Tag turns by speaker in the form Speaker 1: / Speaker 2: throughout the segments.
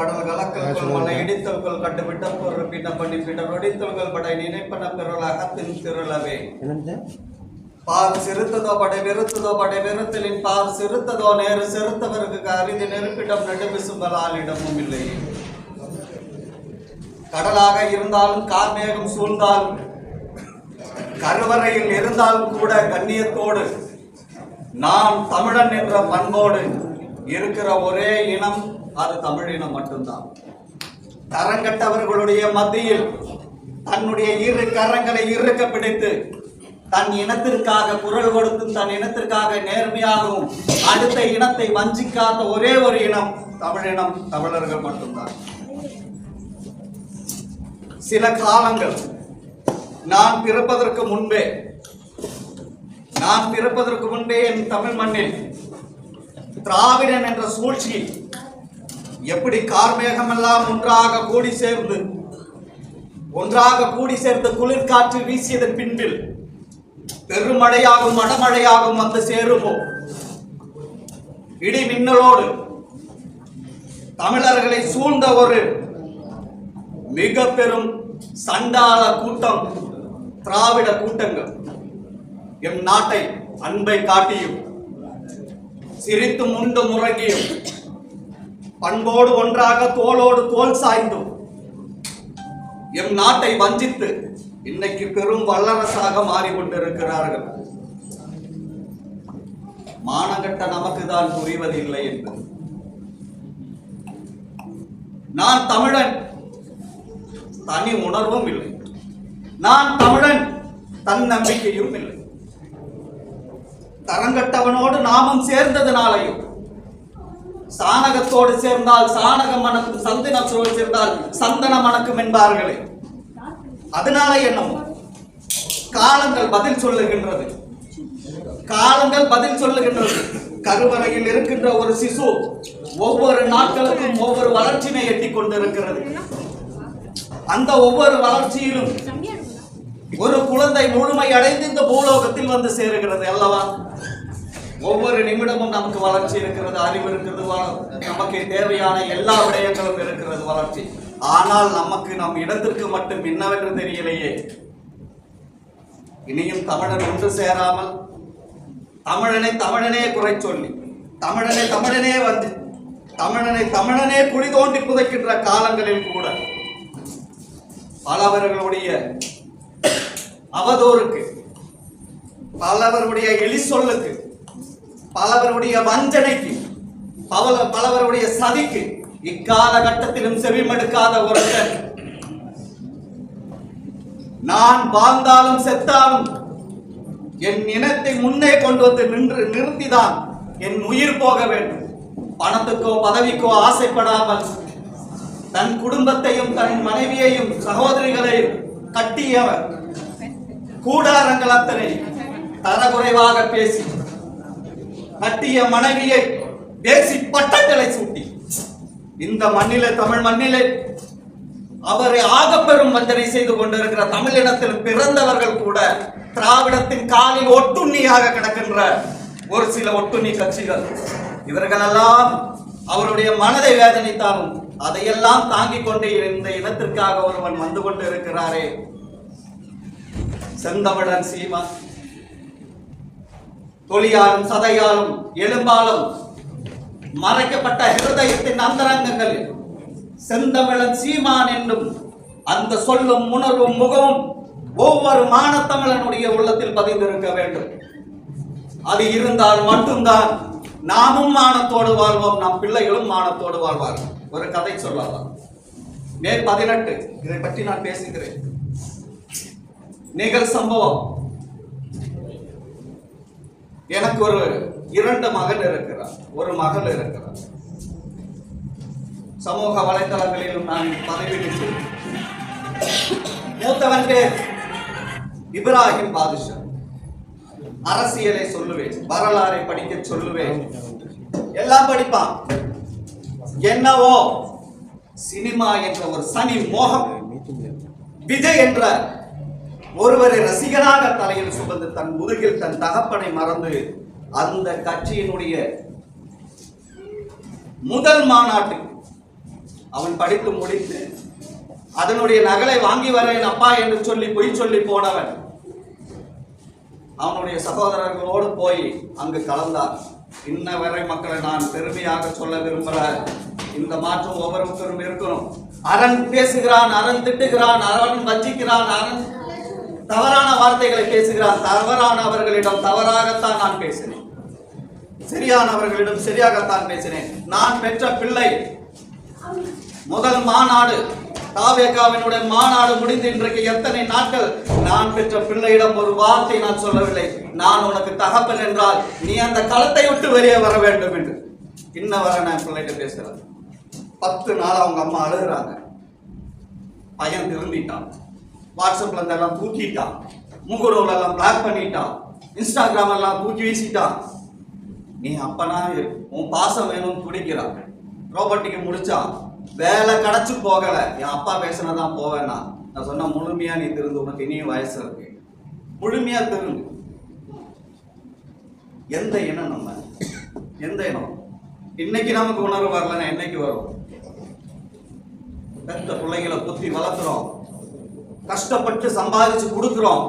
Speaker 1: கடல் கலக்கல் மலை இடித்தல்கள் கட்டுவிட்ட பொருள் பின்ன பண்ணி பின்னர் ஒடித்தல்கள் படை நினைப்பன பெருள் அகத்தின் திருளவே. பார் சிறுத்ததோ படை வெறுத்ததோ படை வெறுத்தலின் பார் சிறுத்ததோ நேரு செருத்தவருக்கு அரிது நெருப்பிடம் நடுவிசும்பலால் இடமும் இல்லை. கடலாக இருந்தாலும் கார்மேகம் சூழ்ந்தாலும் கருவறையில் இருந்தாலும் கூட கண்ணியத்தோடு நான் தமிழன் என்ற பண்போடு இருக்கிற ஒரே இனம் அது தமிழ் இனம் மட்டும்தான். தரங்கட்டவர்களுடைய மத்தியில் தன்னுடைய இரு கரங்களை இறுக்க பிடித்து தன் இனத்திற்காக குரல் கொடுத்தும் தன் இனத்திற்காக நேர்மையாகவும் அடுத்த இனத்தை வஞ்சிக்காத ஒரே ஒரு இனம் தமிழினம் தமிழர்கள் மட்டும்தான். சில காலங்கள் நான் பிறப்பதற்கு முன்பே நான் பிறப்பதற்கு முன்பே என் தமிழ் மண்ணில் திராவிடன் என்ற சூழ்ச்சி எப்படி கார்மேகமெல்லாம் ஒன்றாக கூடி சேர்ந்து ஒன்றாக கூடி சேர்ந்து குளிர்காற்று வீசியதன் பின்பில் பெருமழையாகும் மடமழையாகும் வந்து சேருமோ? இடி மின்னலோடு தமிழர்களை சூழ்ந்த ஒரு மிக பெரும் சண்டாள கூட்டம் திராவிட கூட்டங்கள். எம் நாட்டை அன்பை காட்டியும் சிரித்து முண்டு முறங்கியும் பண்போடு ஒன்றாக தோளோடு தோல் சாய்ந்தும். எம் நாட்டை வஞ்சித்து இன்னைக்கு பெரும் வல்லரசாக மாறிக்கொண்டிருக்கிறார்கள். மானங்கட்ட நமக்கு தான் புரிவதில்லை என்று நான் தமிழன் தனி உணர்வும் இல்லை. நான் தமிழன் தன் நம்பிக்கையும் இல்லை. தரங்கட்டவனோடு நாமும் சேர்ந்ததுனாலையும் சாணகத்தோடு சேர்ந்தால் சாணகம் மணக்கும் சந்தனத்தோடு சேர்ந்தால் சந்தன மணக்கும் என்பார்களே. அதனால என்னமோ? காலங்கள் பதில் சொல்லுகின்றது. காலங்கள் பதில் சொல்லுகின்றது. கருவறையில் இருக்கின்ற ஒரு சிசு ஒவ்வொரு நாட்களுக்கும் ஒவ்வொரு வளர்ச்சியினை எட்டிக் கொண்டிருக்கிறது. அந்த ஒவ்வொரு வளர்ச்சியிலும் ஒரு குழந்தை முழுமை அடைந்து இந்த பூலோகத்தில் வந்து சேருகிறது அல்லவா? ஒவ்வொரு நிமிடமும் நமக்கு வளர்ச்சி இருக்கிறது அறிவு இருக்கிறது நமக்கு தேவையான எல்லா விடயங்களும் இருக்கிறது வளர்ச்சி. ஆனால் நமக்கு நம் இடத்திற்கு மட்டும் என்னவென்று தெரியலையே. இனியும் தமிழன் ஒன்று சேராமல் தமிழனை தமிழனே குறை சொல்லி தமிழனை தமிழனே வந்து தமிழனை தமிழனே குழி தோண்டி புதைக்கின்ற காலங்களில் கூட பலவர்களுடைய அவதோருக்கு பலவருடைய எலி சொல்லுக்கு பலவருடைய வஞ்சனைக்கு பல பலவருடைய சதிக்கு இக்காலகட்டத்திலும் செவிமடுக்காத ஒருத்தன். நான் வாழ்ந்தாலும் செத்தாலும் என் இனத்தை முன்னே கொண்டு வந்து நின்று நிறுத்திதான் என் உயிர் போக வேண்டும். பணத்துக்கோ பதவிக்கோ ஆசைப்படாமல் தன் குடும்பத்தையும் தன் மனைவியையும் சகோதரிகளையும் கட்டியவர். கூடாரங்கள் அத்தனை தரக்குறைவாக பேசி கட்டிய மனைவியை பேசி பட்டங்களை சூட்டி. இந்த மண்ணிலே தமிழ் மண்ணிலே அவரை ஆகப்பெரும் வஞ்சனை செய்து கொண்டிருக்கிற தமிழினத்தில் பிறந்தவர்கள் கூட திராவிடத்தின் காலில் ஒட்டுண்ணியாக கிடக்கின்ற ஒரு சில ஒட்டுண்ணி கட்சிகள். இவர்களெல்லாம் அவருடைய மனதை வேதனைத்தாலும் அதையெல்லாம் தாங்கிக் கொண்டு இந்த இனத்திற்காக ஒருவன் வந்து கொண்டு இருக்கிறாரே செந்தமிழன் சீமா. தொலியாலும் சதையாலும் எலும்பாலும் மறைக்கப்பட்ட ஹிருதயத்தின் அந்தரங்கங்களில் செந்தமிழன் சீமான் என்னும் அந்த சொல்லும் உணர்வும் முகமும் ஒவ்வொரு மானத்தமிழனுடைய உள்ளத்தில் பதிந்திருக்க வேண்டும். அது இருந்தால் மட்டும்தான் நாமும் மானத்தோடு வாழ்வோம் நம் பிள்ளைகளும் மானத்தோடு வாழ்வார்கள். ஒரு கதை சொல்லலாம். மே பதினெட்டு. இதை பற்றி நான் பேசுகிறேன். நிகழ் சம்பவம். எனக்கு ஒரு இரண்டு மகன் இருக்கிறார். ஒரு மகள் இருக்கிறார். சமூக வலைதளங்களிலும் நான் பதிவிட்டு மூத்தவன் பேர் இப்ராஹிம் பாதுஷா. அரசியலை சொல்லுவேன் வரலாறை படிக்க சொல்லுவேன். எல்லாம் படிப்பான். என்னவோ சினிமா என்ற ஒரு சனி மோகம் விஜய் என்ற ஒருவரை ரசிகனாக தலையில் சுமந்து தன் முதுகில் தன் தகப்பனை மறந்து அந்த கட்சியினுடைய முதல் மாநாட்டுக்கு அவன் படித்து முடித்து அதனுடைய நகலை வாங்கி வரேன் அப்பா என்று சொல்லி பொய் சொல்லி போனவன். அவனுடைய சகோதரர்களோடு போய் அங்கு கலந்தார் இன்ன வரை மக்களை நான் பெருமையாக சொல்ல விரும்புகிற இந்த மாற்றம் ஒவ்வொருத்தரும் இருக்கணும். அரண் பேசுகிறான் அரண் திட்டுகிறான் அரண் வஞ்சிக்கிறான் அரண் தவறான வார்த்தைகளை பேசுகிறான் தவறானவர்களிடம் தவறாகத்தான் நான் பேசினேன். சரியானவர்களிடம் சரியாகத்தான் பேசினேன். நான் பெற்ற பிள்ளை. முதல் மாநாடு தாவேகாவினுடைய மாநாடு முடிந்து இன்றைக்கு எத்தனை நாட்கள்? நான் பெற்ற பிள்ளையிடம் ஒரு வார்த்தை நான் சொல்லவில்லை. நான் உனக்கு தகப்பன் என்றால் நீ அந்த களத்தை விட்டு வெளியே வர வேண்டும் என்று. இன்ன வர நான் பிள்ளைகிட்ட பேசுறேன் பத்து நாள் அவங்க அம்மா அழுகிறாங்க. பையன் திரும்பிட்டான். வாட்ஸ்அப்ல இருந்தெல்லாம் தூக்கிட்டான். முகநூல் எல்லாம் பிளாக் பண்ணிட்டான். இன்ஸ்டாகிராம் எல்லாம் தூக்கி வீசிட்டான். நீ அப்பனா உன் பாசம் வேணும்னு துடிக்கிறான் ரோபோட்டிக்கு முடிச்சான். வேலை கிடைச்சு போகல. என் அப்பா பேசினதான் போவேன்னா. நான் சொன்ன முழுமையா நீ திருந்து உனக்கு இனியும் வயசு இருக்கு. முழுமையா திருந்து எந்த இனம் நம்ம? எந்த இனம்? இன்னைக்கு நமக்கு உணர்வு வரலன்னா என்னைக்கு வரும்? பெத்த பிள்ளைங்களை குத்தி வளர்த்துறோம் கஷ்டப்பட்டு சம்பாதிச்சு கொடுக்குறோம்.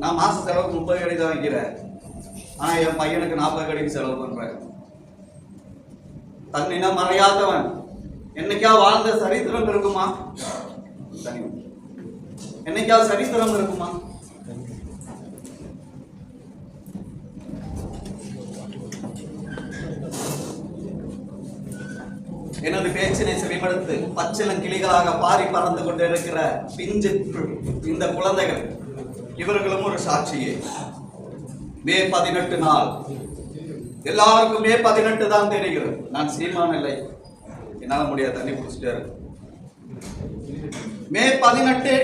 Speaker 1: நான் மாச செலவுக்கு முப்பது கடி தான் வைக்கிறேன் ஆனா என் பையனுக்கு நாற்பது கடிக்கு செலவு பண்றேன். தன்னின மறையாதவன். என்னைக்கா வாழ்ந்த சரித்திரம் இருக்குமா? என்னைக்கா என்னைக்காவது சரித்திரம் இருக்குமா? எனது பேச்சினை செவிமடுத்து பச்சிலம் கிளிகளாக பாரி பறந்து கொண்டிருக்கிற பிஞ்சு இந்த குழந்தைகள். இவர்களும் ஒரு சாட்சியே. மே பதினெட்டு நாள். எல்லாருக்கும் மே பதினெட்டு தான் தெரிகிறது. நான் சீமான் இல்லை. என்னால் முடியாது. தண்ணி குடிச்சிட்டே மே பதினெட்டு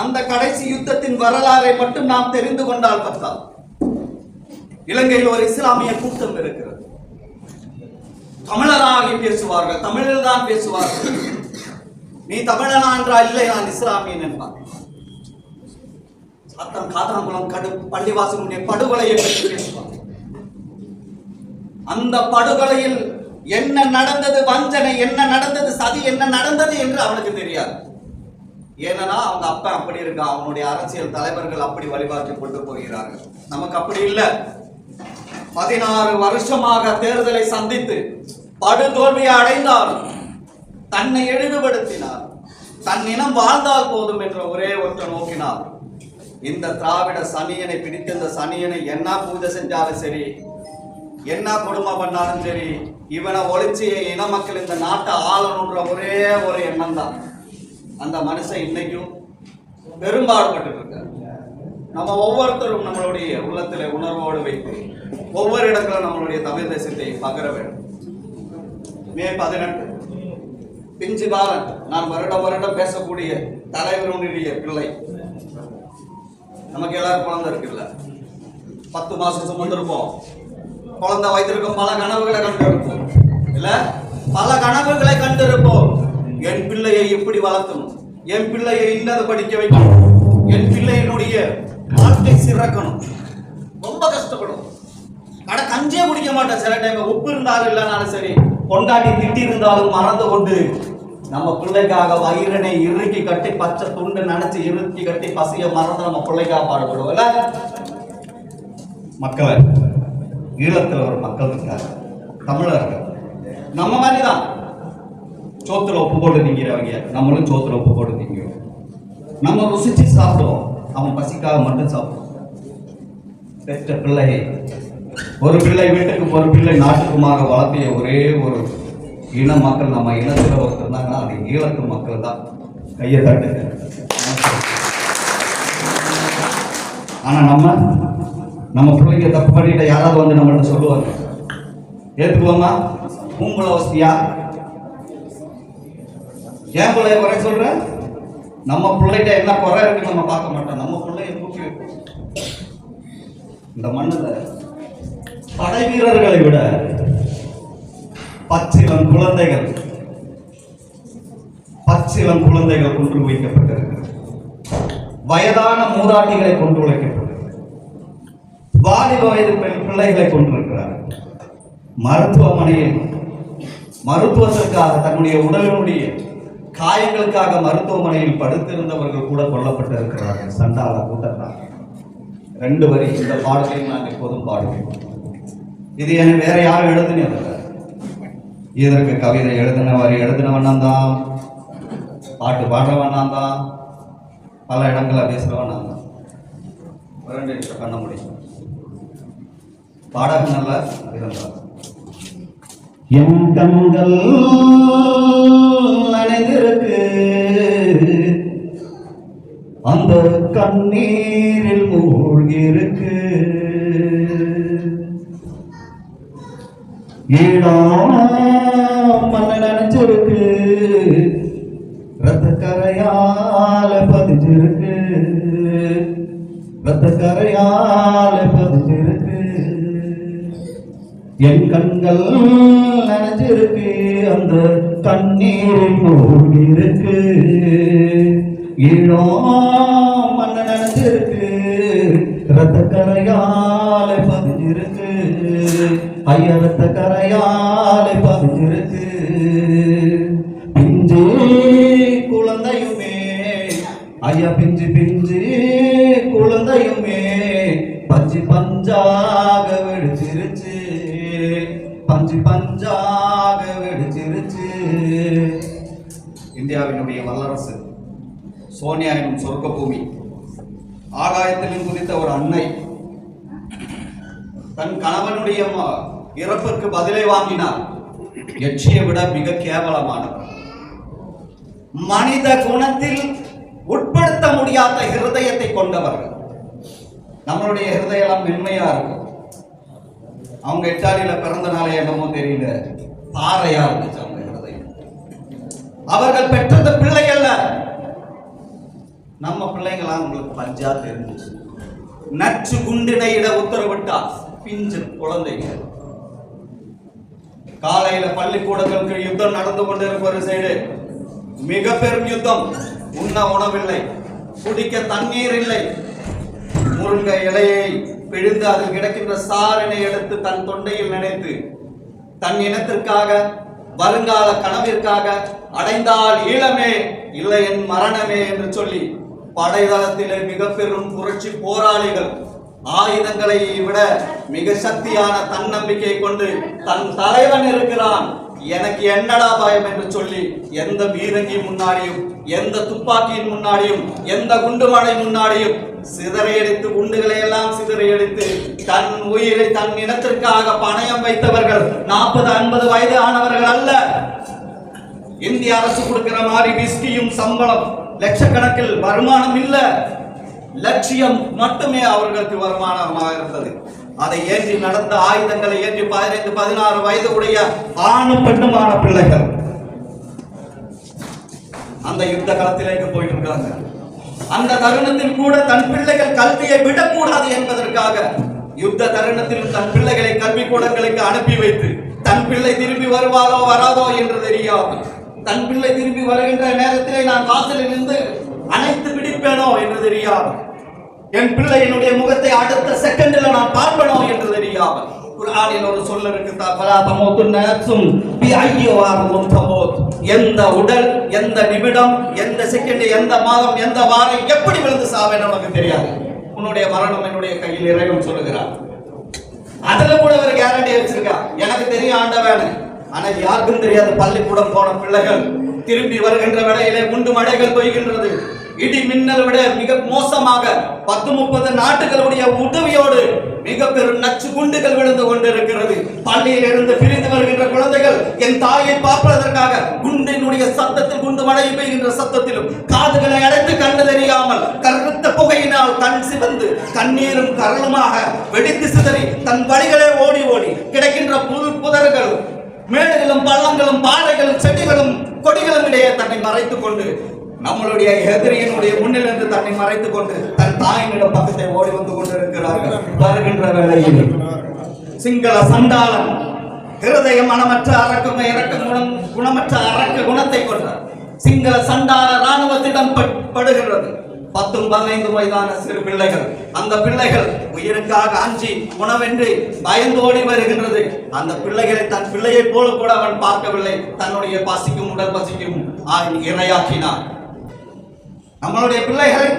Speaker 1: அந்த கடைசி யுத்தத்தின் வரலாறை மட்டும் நாம் தெரிந்து கொண்டால் பத்தால் இலங்கையில் ஒரு இஸ்லாமிய கூட்டம் இருக்கிறது. தமிழராகி பேசுவார்கள் தமிழில் தான் பேசுவார்கள். நீ தமிழனா என்றால் இல்லை நான் இஸ்லாமியன் என்பார். சத்தம் காத்தாங்குளம் கடு பள்ளிவாசனுடைய படுகொலையை பற்றி பேசுவார். அந்த படுகொலையில் என்ன நடந்தது வஞ்சனை என்ன நடந்தது சதி என்ன நடந்தது என்று அவனுக்கு தெரியாது. ஏன்னா அவங்க அப்பா அப்படி இருக்கா? அவனுடைய அரசியல் தலைவர்கள் அப்படி வழிபாட்டு கொண்டு போகிறார்கள். நமக்கு அப்படி இல்லை. பதினாறு வருஷமாக தேர்தலை சந்தித்து படுதோல்வியை அடைந்தாலும் தன்னை இழிவுபடுத்தினார். தன் இனம் வாழ்ந்தால் போதும் என்ற ஒரே ஒற்றை நோக்கினார். இந்த திராவிட சனியனை பிடித்த இந்த சனியனை என்ன பூஜை செஞ்சாலும் சரி என்ன குடும்பம் பண்ணாலும் சரி இவனை ஒழிச்சு இன மக்கள் இந்த நாட்டை ஆளணுன்ற ஒரே ஒரு எண்ணம் தான் அந்த மனுஷன் இன்னைக்கும் பெரும்பாடுபட்டு இருக்கார். நம்ம ஒவ்வொருத்தரும் நம்மளுடைய உள்ளத்தில் உணர்வோடு வைத்து ஒவ்வொரு இடத்துல நம்மளுடைய தமிழ் தேசத்தை பகர வேண்டும். மே பதினெட்டு. பிஞ்சு பாலன் நான் வருடம் வருடம் பேசக்கூடிய தலைவருடைய பிள்ளை. நமக்கு எல்லாரும் குழந்தை இருக்குல்ல? பத்து மாசம் சுமந்திருப்போம். குழந்தை வைத்திருக்கும் பல கனவுகளை கண்டிருப்போம். இல்ல? பல கனவுகளை கண்டிருப்போம். என் பிள்ளையை எப்படி வளர்த்தணும்? என் பிள்ளையை இன்னது படிக்க வைக்கணும். என் பிள்ளையினுடைய வாழ்க்கை சிறக்கணும். ரொம்ப கஷ்டப்படும். அட கஞ்சே குடிக்க மாட்டேன் சில டைம் உப்பு இருந்தாலும் இல்லைனாலும் சரி. கொண்டாடி திட்டி இருந்தாலும் மறந்து கொண்டு நம்ம பிள்ளைக்காக வயிறனை இறுக்கி கட்டி பச்சை துண்டு நினைச்சு இறுக்கி கட்டி பசிய மறந்து நம்ம பிள்ளைக்காக பாடுபடுவோம்ல மக்களை ஈழத்தில் ஒரு மக்கள் இருக்காங்க தமிழர்கள். நம்ம மாதிரி தான் சோத்துல உப்பு போட்டு திங்கிறவங்க. நம்மளும் சோத்துல உப்பு போட்டு திங்கிறோம் நம்ம ருசிச்சு சாப்பிடுவோம். அவன் பசிக்காக மட்டும் சாப்பிடுவோம் பெற்ற பிள்ளை ஒரு பிள்ளை வீட்டுக்கு ஒரு பிள்ளை நாட்டுக்குமாக வளர்த்திய ஒரே ஒரு இன மக்கள் நம்ம இனத்தில் ஒருத்தர் இருந்தாங்கன்னா அது ஈழத்து மக்கள் தான். கையை தட்டுங்க. ஆனால் நம்ம நம்ம பிள்ளைங்க தப்பு பண்ணிட்டு யாராவது வந்து நம்மள்ட்ட சொல்லுவாங்க. ஏற்றுக்குவோமா உங்களை வசதியா? ஏன் பிள்ளைய குறை சொல்கிறேன் நம்ம பிள்ளைகிட்ட என்ன குறை இருக்குன்னு நம்ம பார்க்க மாட்டோம். நம்ம பிள்ளைய தூக்கி வைப்போம். இந்த மண்ணுல படை வீரர்களை விட பச்சிலம் குழந்தைகள் பச்சிலம் குழந்தைகள் கொண்டு வைக்கப்பட்டிருக்கிறது. வயதான மூதாட்டிகளை கொண்டு வைக்கப்பட்டிருக்கிறது வாலிப வயது பிள்ளைகளை கொண்டிருக்கிறார் மருத்துவமனையில் மருத்துவத்திற்காக தன்னுடைய உடலினுடைய காயங்களுக்காக மருத்துவமனையில் படுத்திருந்தவர்கள் கூட கொல்லப்பட்டிருக்கிறார்கள். சண்டால கூட்டத்தார். ரெண்டு வரி இந்த பாடலையும் நான் எப்போதும் பாடுவேன். இது என வேற யாரும் எழுதினதில்லை இதற்கு கவிதை எழுதினவர் எழுதினவண்ணம் தான். பாட்டு பாடுறவண்ணாம் தான். பல இடங்களில் பேசுகிறவண்ணாம் தான். ரெண்டு நிமிஷம் பண்ண முடியும். பாடகம் நல்ல இருந்தார் என் கண்கள் நனைந்திருக்கு அந்த கண்ணீரில் மூழ்கிருக்கு ஈழம் மண்ண நினைச்சிருக்கு ரத்த கரையால பதிச்சிருக்கு ரத்த கரையால பதிச்சிருக்கு என் கண்கள் நனைஞ்சிருக்கு அந்த கண்ணீரில் மூழ்கி இருக்கு ஈழோ மண்ண நனைஞ்சிருக்கு ரத்த கரையால பதிஞ்சிருக்கு. ஐயா ரத்த கரையால பதிஞ்சிருக்கு. பிஞ்சு குழந்தையுமே ஐயா பிஞ்சு பிஞ்சு குழந்தையுமே பஞ்சு பஞ்சாக வெடிச்சிருச்சு பஞ்சு பஞ்சாக வெடிச்சிருச்சு. இந்தியாவினுடைய வல்லரசு சோனியா எனும் சொர்க்க பூமி ஆகாயத்திலும் குதித்த ஒரு அன்னை தன் கணவனுடைய ம- இறப்புக்கு பதிலை வாங்கினார். எச்சியை விட மிக கேவலமானவர். மனித குணத்தில் உட்படுத்த முடியாத ஹிருதயத்தை கொண்டவர்கள் நம்மளுடைய ஹிருதயம் மென்மையா இருக்கும் அவங்க இட்டாலியில பிறந்த நாளே என்னமோ தெரியல. பாறையா இருந்துச்சு அவங்க ஹிருதயம் அவர்கள் பெற்றது பிள்ளைகள்ல நம்ம பிள்ளைங்களாம் உங்களுக்கு பஞ்சா தெரிஞ்சிச்சு. நச்சு குண்டினையிட உத்தரவிட்டா பிஞ்சு குழந்தைங்க. காலையில பள்ளிக்கூடங்களுக்கு யுத்தம் நடந்து கொண்டிருக்க ஒரு சைடு. மிக பெரும் யுத்தம். உண்ண உணவில்லை. குடிக்க தண்ணீர் இல்லை. முருங்கை இலையை பிழிந்து அதில் கிடக்கின்ற சாரினை எடுத்து தன் தொண்டையில் நினைத்து தன் இனத்திற்காக வருங்கால கனவிற்காக அடைந்தால் ஈழமே இல்லை என் மரணமே என்று சொல்லி படைதளத்திலே மிக பெரும் புரட்சி போராளிகள் ஆயுதங்களை விட மிக சக்தியான தன்னம்பிக்கை கொண்டு தன் தலைவன் இருக்கிறான். எனக்கு என்னடா பயம் என்று சொல்லி எந்த பீரங்கி முன்னாடியும் எந்த துப்பாக்கியின் முன்னாடியும் எந்த குண்டுமலை முன்னாடியும் சிதறையடித்து குண்டுகளை எல்லாம் சிதறையடித்து தன் உயிரை தன் இனத்திற்காக பணயம் வைத்தவர்கள் நாற்பது ஐம்பது வயது ஆனவர்கள் அல்ல. இந்திய அரசு கொடுக்கிற மாதிரி விஸ்கியும் சம்பளம் லட்சக்கணக்கில் வருமானம் இல்ல. லட்சியம் மட்டுமே அவர்களுக்கு வருமானமாக இருந்தது. அதை ஏற்றி நடந்த ஆயுதங்களை ஏற்றி பதினைந்து பதினாறு வயது உடைய ஆணும் பெண்ணுமான பிள்ளைகள் அந்த யுத்த களத்திலேக்கு போயிட்டு இருக்காங்க அந்த தருணத்தில் கூட தன் பிள்ளைகள் கல்வியை விடக்கூடாது என்பதற்காக யுத்த தருணத்தில் தன் பிள்ளைகளை கல்வி கூடங்களுக்கு அனுப்பி வைத்து தன் பிள்ளை திரும்பி வருவாரோ வராதோ என்று தெரியாது தன் பிள்ளை திரும்பி வருகின்ற நேரத்திலே நான் வாசலில் இருந்து அனைத்து பிடிப்பேனோ என்று தெரியாது என் பிள்ளை என்னுடைய முகத்தை அடுத்த செகண்டில் நான் பார்க்கணும் என்று தெரியாமல் குரானில் ஒரு சொல்ல இருக்கு பலா தமோத்துன் நஃப்சும் பி ஐயோ ஆரமும் தமோத். எந்த உடல் எந்த நிமிடம் எந்த செகண்ட் எந்த மாதம் எந்த வாரம் எப்படி விழுந்து சாவேன்னு உனக்கு தெரியாது. உன்னுடைய மரணம் என்னுடைய கையில் இறைவன் சொல்லுகிறார். அதுல கூட ஒரு கேரண்டி வச்சிருக்கா எனக்கு தெரியும் ஆண்டவன். ஆனா யாருக்கும் தெரியாது பள்ளிக்கூடம் போன பிள்ளைகள் திரும்பி வருகின்ற வேளையிலே குண்டு மழைகள் பெய்கின்றது. இடி மின்னல் விட மிக மோசமாக பத்து முப்பது நாட்டுகளுடைய உதவியோடு மிக பெரும் நச்சு குண்டுகள் விழுந்து கொண்டிருக்கிறது. பள்ளியில் இருந்து பிரிந்து வருகின்ற குழந்தைகள் என் தாயை பார்ப்பதற்காக குண்டினுடைய சத்தத்தில் குண்டு மழை பெய்கின்ற சத்தத்திலும் காதுகளை அடைத்து கண்டு தெரியாமல் கருத்த புகையினால் கண் சிவந்து கண்ணீரும் கரலுமாக வெடித்து சிதறி தன் வழிகளே ஓடி ஓடி கிடைக்கின்ற புல் புதர்கள் மேடுகளும் பள்ளங்களும் பாறைகளும் செடிகளும் கொடிகளும் இடையே தன்னை மறைத்துக் கொண்டு நம்மளுடைய எதிரியினுடைய முன்னிலிருந்து தன்னை மறைத்துக் கொண்டு தன் தாயினிடம் பக்கத்தை ஓடி வந்து கொண்டிருக்கிறார்கள். வருகின்ற வேளையில் சிங்கள சண்டாளன் ஹிருதய மனமற்ற அரக்க இறக்க குணம் குணமற்ற அரக்க குணத்தை கொண்ட சிங்கள சண்டாள ராணுவத்திடம் பட்- படுகிறது பத்தும் பதினைந்து வயதான சிறு பிள்ளைகள். அந்த பிள்ளைகள் உயிருக்காக அஞ்சி உணவென்று பயந்து ஓடி வருகின்றது. அந்த பிள்ளைகளை தன் பிள்ளையைப் போல கூட அவன் பார்க்கவில்லை. தன்னுடைய பசிக்கும் உடல் பசிக்கும் அவன் இரையாக்கினான். நம்மளுடைய பிள்ளைகள்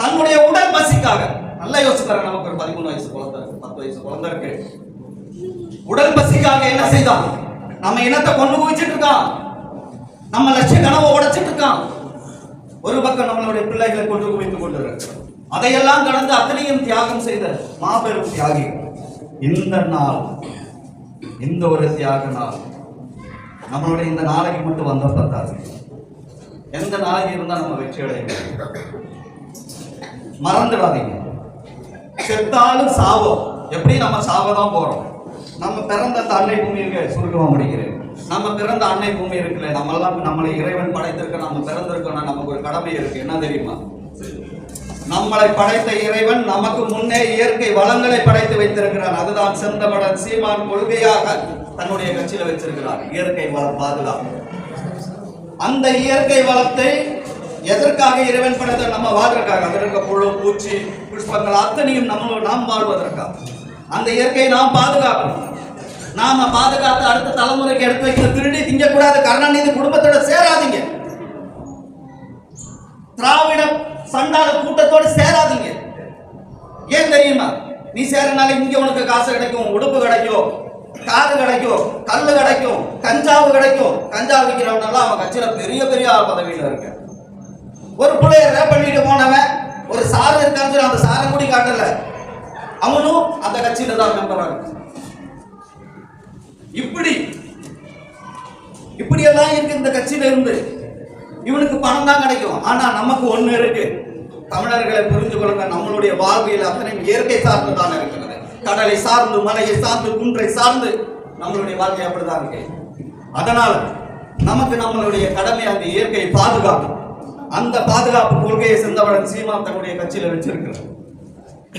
Speaker 1: தன்னுடைய உடல் பசிக்காக நல்லா யோசிக்கிறாங்க நமக்கு ஒரு பதிமூணு வயசு குழந்தை இருக்கு பத்து வயசு குழந்தை இருக்கு. உடல் பசிக்காக என்ன செய்தான் நம்ம இனத்தை கொண்டு குவிச்சிட்டு இருக்கான் நம்ம லட்சிய கனவை உடைச்சிட்டு இருக்கான் ஒரு பக்கம் நம்மளுடைய பிள்ளைகளை கொண்டு குவித்துக் கொண்டு அதையெல்லாம் கடந்து அத்தனையும் தியாகம் செய்த மாபெரும் தியாகி. இந்த நாள் இந்த ஒரு தியாக நாள் நம்மளுடைய இந்த நாளைக்கு மட்டும் வந்த பத்தாது. எந்த நாளைக்கு இருந்தால் நம்ம வெற்றி அடைய முடியும்? மறந்துடாதீங்க. செத்தாலும் சாவோம் எப்படி நம்ம சாவ தான் போறோம்? நம்ம பிறந்த அந்த அன்னை பூமி இருக்க சுருக்கமாக முடிக்கிறேன். நம்ம பிறந்த அன்னை பூமி இருக்குல்ல நம்ம எல்லாம் நம்மளை இறைவன் படைத்திருக்க நம்ம பிறந்திருக்கோம்னா நமக்கு ஒரு கடமை இருக்கு. என்ன தெரியுமா? நம்மளை படைத்த இறைவன் நமக்கு முன்னே இயற்கை வளங்களை படைத்து வைத்திருக்கிறான் அதுதான் செந்தமடன் சீமான் கொள்கையாக தன்னுடைய கட்சியில வச்சிருக்கிறார். இயற்கை வளம் பாதுகாப்பு. அந்த இயற்கை வளத்தை எதற்காக இறைவன் படைத்த? நம்ம வாழ்றதுக்காக அதில் இருக்க புழு பூச்சி புஷ்பங்கள் அத்தனையும் நம்ம நாம் வாழ்வதற்காக அந்த இயற்கையை நாம் பாதுகாக்கணும். நாம பாதுகாத்து அடுத்த தலைமுறைக்கு எடுத்து வைக்கிற திருடி திங்கக்கூடாது கருணாநிதி குடும்பத்தோட சேராதீங்க. திராவிட சண்டாள கூட்டத்தோடு சேராதீங்க. ஏன் தெரியுமா? நீ சேரனால இங்க உனக்கு காசு கிடைக்கும் உடுப்பு கிடைக்கும். காது கிடைக்கும் கல்லு கிடைக்கும் கஞ்சாவு கிடைக்கும். கஞ்சா விற்கிறவனெல்லாம் அவன் கட்சியில பெரிய பெரிய பதவியில் இருக்க ஒரு பிள்ளைய ரேப் பண்ணிட்டு போனவன் ஒரு சாரு இருக்கான்னு சொல்லி அந்த சாரை கூடி காட்டல. அவனும் அந்த கட்சியில தான் மெம்பரா இப்படி இப்படி இப்படியெல்லாம் இருக்கு இந்த கட்சியில இருந்து. இவனுக்கு பணம் தான் கிடைக்கும். ஆனா நமக்கு ஒண்ணு இருக்கு. தமிழர்களை புரிந்து கொள்ளுங்க. நம்மளுடைய வாழ்வியல் அத்தனை இயற்கை சார்ந்து தான் இருக்கிறது. கடலை சார்ந்து மலையை சார்ந்து குன்றை சார்ந்து நம்மளுடைய வாழ்க்கை அப்படிதான் இருக்கு. அதனால நமக்கு நம்மளுடைய கடமை அந்த இயற்கையை பாதுகாப்பு. அந்த பாதுகாப்பு கொள்கையை செந்தவடன் சீமா தன்னுடைய கட்சியில வச்சிருக்கிறார்.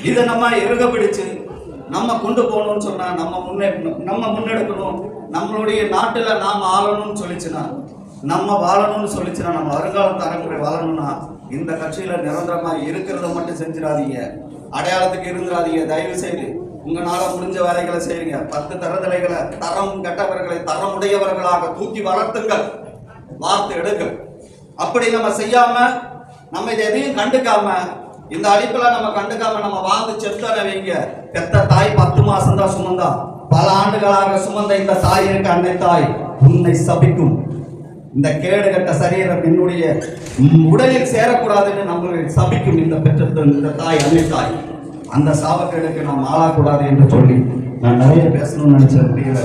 Speaker 1: இதை நம்ம இறுக பிடிச்சு நம்ம கொண்டு போகணும்னு சொன்னா நம்ம முன்னே நம்ம முன்னெடுக்கணும். நம்மளுடைய நாட்டுல நாம் ஆளணும்னு சொல்லிச்சுன்னா நம்ம வாழணும்னு சொல்லிச்சுன்னா நம்ம வருங்கால தலைமுறை வாழணும்னா இந்த கட்சியில நிரந்தரமா இருக்கிறத மட்டும் செஞ்சிடாதீங்க. அடையாளத்துக்கு இருந்துடாதீங்க. தயவு செய்து உங்களால முடிஞ்ச வேலைகளை செய்யுங்க பத்து தரதலைகளை தரம் கெட்டவர்களை தரமுடையவர்களாக தூக்கி வளர்த்துங்கள். வார்த்தை எடுங்கள். அப்படி நம்ம செய்யாம நம்ம இதை எதையும் கண்டுக்காம இந்த அடிப்புல நம்ம கண்டுக்காம நம்ம வாழ்ந்து செத்தன வைங்க. பெத்த தாய் பத்து மாசம் தான் சுமந்தா. பல ஆண்டுகளாக சுமந்த இந்த தாய் இருக்க அன்னை தாய். உன்னை சபிக்கும். இந்த கேடு கட்ட சரீரம் என்னுடைய உடலில் சேரக்கூடாதுன்னு நம்மளை சபிக்கும் இந்த பெற்ற இந்த தாய் அன்னை தாய். அந்த சாபக்கேடுக்கு நாம் ஆளாக்கூடாது என்று சொல்லி நான் நிறைய பேசணும்னு நினைச்சேன் முடியல.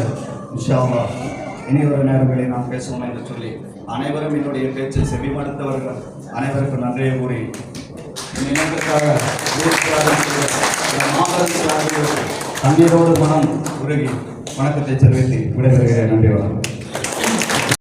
Speaker 1: விஷயமா இனி ஒரு நேரங்களில் நாம் பேசுவோம் என்று சொல்லி அனைவரும் என்னுடைய பேச்சை செவிமடுத்தவர்கள் அனைவருக்கும் நன்றியை கூறி இந்த தண்ணீரோடு மனம் உருகி வணக்கத்தை தெரிவித்து விடைபெறுகிறேன். நன்றி வணக்கம்.